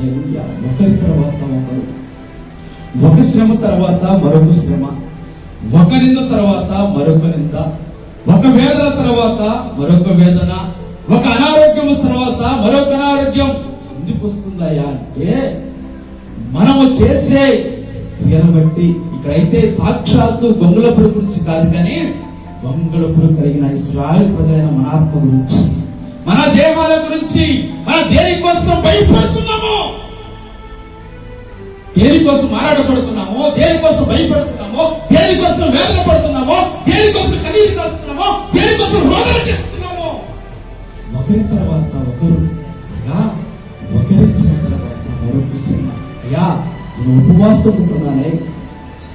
ఒకరి తర్వాత ఒకరు ఒక శ్రమ తర్వాత మరొక శ్రమ. ఒక నింద తర్వాత మరొక నింద. ఒక వేదన తర్వాత మరొక వేదన. ఒక అనారోగ్యం తర్వాత మరొక అనారోగ్యం. ఎందుకు వస్తుందయ్యా అంటే మనము చేసే క్రియను బట్టి ఇక్కడైతే సాక్షాత్తు గొంగుల పురుగు గురించి కాదు కానీ గొంగుల పురుగు కలిగిన ఇస్రాయల్ ప్రజలైన మన ఆత్మ గురించి మన దేహాల గురించి మన దేనికోసం భయపడుతున్నాము దేనికోసం మారాడపడుతున్నామో దేనికోసం భయపడుతున్నామో దేనికోసం వేదన పడుతున్నామో దేనికోసం కన్నీరు కాస్తున్నామో దేనికోసం రోదన చేస్తున్నామో. ఒకరి తర్వాత ఒకరు అయ్యా ఒకరి శ్రమ తర్వాత మరొక శ్రమ అయ్యా నేను ఉపవాసం ఉంటున్నానే.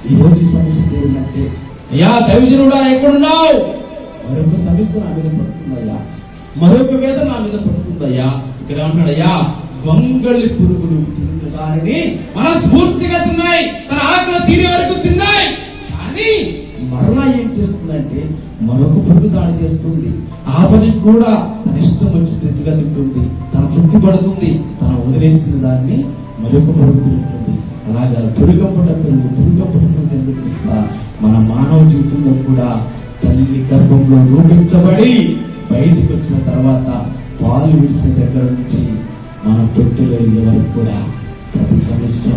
ఈ రోజు సమస్య తీరినట్టే. అయ్యా దైవజనుడా ఎక్కడున్నావు? మరొక సమస్య నా మీద పడుతుందయ్యా. మరొక వేద నా మీద పడుతుందయ్యా. ఇక్కడ ఏమంటున్నాడయ్యా గొంగళి పురుగులు తిన్న మనస్ఫూర్తిగా తిన్నాయి. తన ఆకలి తీరే వరకు తిన్నాయి. కానీ మరలా ఏం చేస్తుందంటే మరొక పురుగు దాడి చేస్తుంది. ఆ పని కూడా తన ఇష్టం వచ్చిన రీతిగా తింటుంది. తన తృప్తి పడుతుంది. తన వదిలేసిన దాన్ని మరొక పురుగు తింటుంది. అలాగా పురుగపడ పెరుగు పురుగపడ ఎందుకు తెలుసా? మన మానవ జీవితంలో కూడా తల్లి గర్భంలో రూపించబడి బయటికి వచ్చిన తర్వాత పాలు విడిచిన దగ్గర నుంచి మన తొట్టిలో వెళ్ళే వరకు కూడా ప్రతి సమస్య